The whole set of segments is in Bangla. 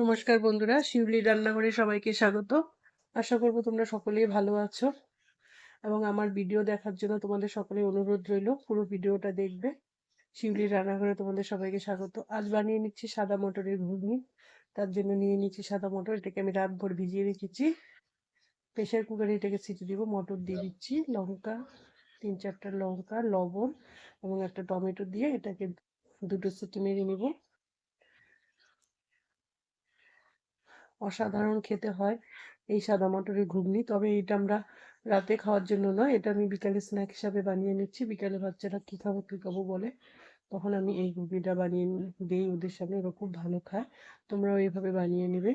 নমস্কার বন্ধুরা, শিউলি রান্নাঘরে সবাইকে স্বাগত। আশা করব তোমরা সকলেই ভালো আছো এবং আমার ভিডিও দেখার জন্য তোমাদের সকলে অনুরোধ রইল, পুরো ভিডিওটা দেখবে। শিউলির রান্নাঘরে তোমাদের সবাইকে স্বাগত। আজ বানিয়ে নিচ্ছি সাদা মটরের ঘুগনি। তার জন্য নিয়ে নিচ্ছি সাদা মটর, এটাকে আমি রাত ভর ভিজিয়ে রেখেছি। প্রেশার কুকারে এটাকে সিটি দিব, মটর দিয়ে দিচ্ছি লঙ্কা, তিন চারটা লঙ্কা, লবণ এবং একটা টমেটো দিয়ে এটাকে দুটো সিটি মেরে নেব। অসাধারণ খেতে হয় এই সাদা মটরের ঘুগনি। তবে এটা আমরা রাতে খাওয়ার জন্য নয়, এটা আমি বিকালে স্ন্যাক হিসাবে বানিয়ে নিচ্ছি। বিকালে বাচ্চারা কী খাব কী খাব বলে তখন আমি এই ঘুগনিটা বানিয়ে দিই, ওদের সামনে ওরা খুব ভালো খায়। তোমরাও এইভাবে বানিয়ে নেবে।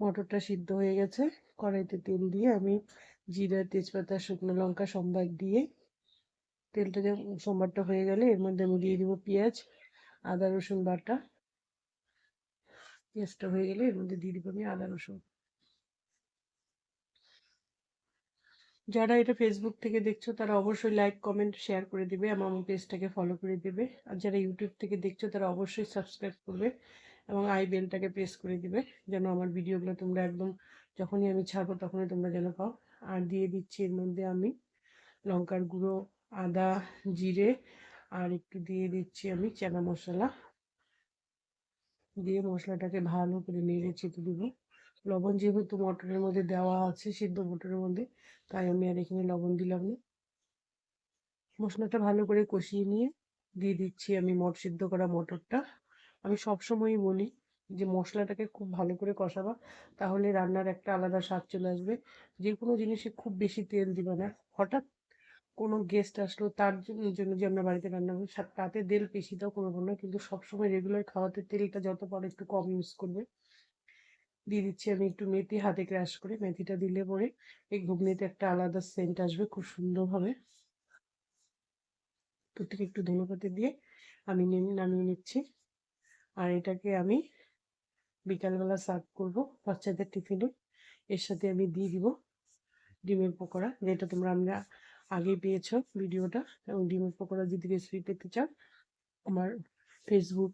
মটরটা সিদ্ধ হয়ে গেছে, কড়াইতে তেল দিয়ে আমি জিরা, তেজপাতা, শুকনো লঙ্কা, সম্বার দিয়ে তেলটা সম্বারটা হয়ে গেলে এর মধ্যে আমি দিয়ে দিব পেঁয়াজ, আদা, রসুন বাটা। পেঁয়াজটা হয়ে গেলে এর মধ্যে দিয়ে দিব আমি আদা, রসুন। যারা এটা ফেসবুক থেকে দেখছ, তারা অবশ্যই লাইক কমেন্ট শেয়ার করে দিবে এবং আমার পেজটাকে ফলো করে দেবে। আর যারা ইউটিউব থেকে দেখছ, তারা অবশ্যই সাবস্ক্রাইব করবে এবং আই বেলটাকে প্রেস করে দিবে, যেন আমার ভিডিওগুলো তোমরা একদম যখনই আমি ছাড়বো, তখনই তোমরা যেন পাও। আর দিয়ে দিচ্ছি এর মধ্যে আমি লঙ্কার গুঁড়ো, আদা, জিরে, আর একটু দিয়ে দিচ্ছি আমি চানা মশলা। দিয়ে মশলাটাকে ভালো করে নেড়ে চেপে দেবো। লবণ যেহেতু মটরের মধ্যে দেওয়া আছে, সিদ্ধ মটরের মধ্যে, তাই আমি আর এখানে লবণ দিলাম না। মশলাটা ভালো করে কষিয়ে নিয়ে দিয়ে দিচ্ছি আমি মট, সিদ্ধ করা মটরটা। আমি সবসময়ই বলি যে মশলাটাকে খুব ভালো করে কষাবা, তাহলে রান্নার একটা আলাদা স্বাদ চলে আসবে। যে কোনো জিনিসে খুব বেশি তেল দিবে না। হঠাৎ কোনো গেস্ট আসলো, তার জন্য যে আমরা বাড়িতে রান্না করি তাতে তেল বেশি দাও করব না, কিন্তু সবসময় রেগুলার খাওয়াতে তেলটা যত পারো একটু কম ইউজ করবে। দিয়ে দিচ্ছি আমি একটু মেথি, হাতে ক্রাশ করে মেথিটা দিলে পরে এই ঘুগনিতে একটা আলাদা সেন্ট আসবে খুব সুন্দরভাবে। থেকে একটু ধনেপাতি দিয়ে আমি নামিয়ে নিচ্ছি। আর এটাকে আমি বিকালবেলা সার্ভ করব বাচ্চাদের টিফিনে। এর সাথে আমি দিয়ে দিব ডিমের পকোড়া, যেটা তোমরা আমরা আগে পেয়েছ ভিডিওটা এবং ডিমের পকোড়া যদি রেসিপি পেতে চাও, আমার ফেসবুক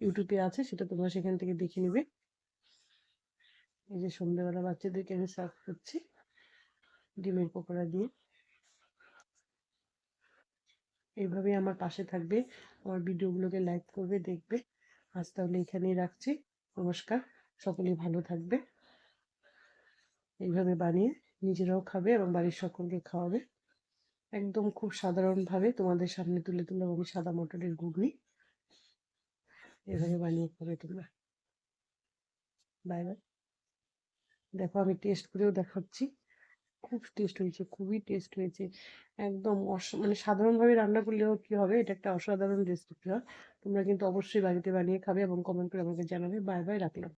ইউটিউবে আছে, সেটা তোমরা সেখান থেকে দেখে নেবে। এই যে সন্ধ্যেবেলা বাচ্চাদেরকে আমি সার্ভ করছি ডিমের পকোড়া দিয়ে। এইভাবে আমার পাশে থাকবে, আমার ভিডিওগুলোকে লাইক করবে, দেখবে। আজ তাহলে এখানেই রাখছি। নমস্কার সকলেই ভালো থাকবে। এইভাবে বানিয়ে নিজেরাও খাবে এবং বাড়ির সকলকে খাওয়াবে। একদম খুব সাধারণভাবে তোমাদের সামনে তুলে তুলে আমি সাদা মটরের ঘুগনি। এভাবে বানিয়ে খাবে তোমরা। বাই বাই দেখো আমি টেস্ট করেও দেখাচ্ছি। খুব টেস্ট হয়েছে, খুবই টেস্ট হয়েছে। একদম মানে সাধারণভাবে রান্না করলেও কী হবে? এটা একটা অসাধারণ রেসিপি হয়। তোমরা কিন্তু অবশ্যই বাড়িতে বানিয়ে খাবে এবং কমেন্ট করে আমাকে জানাবে। বাই বাই রাখলাম।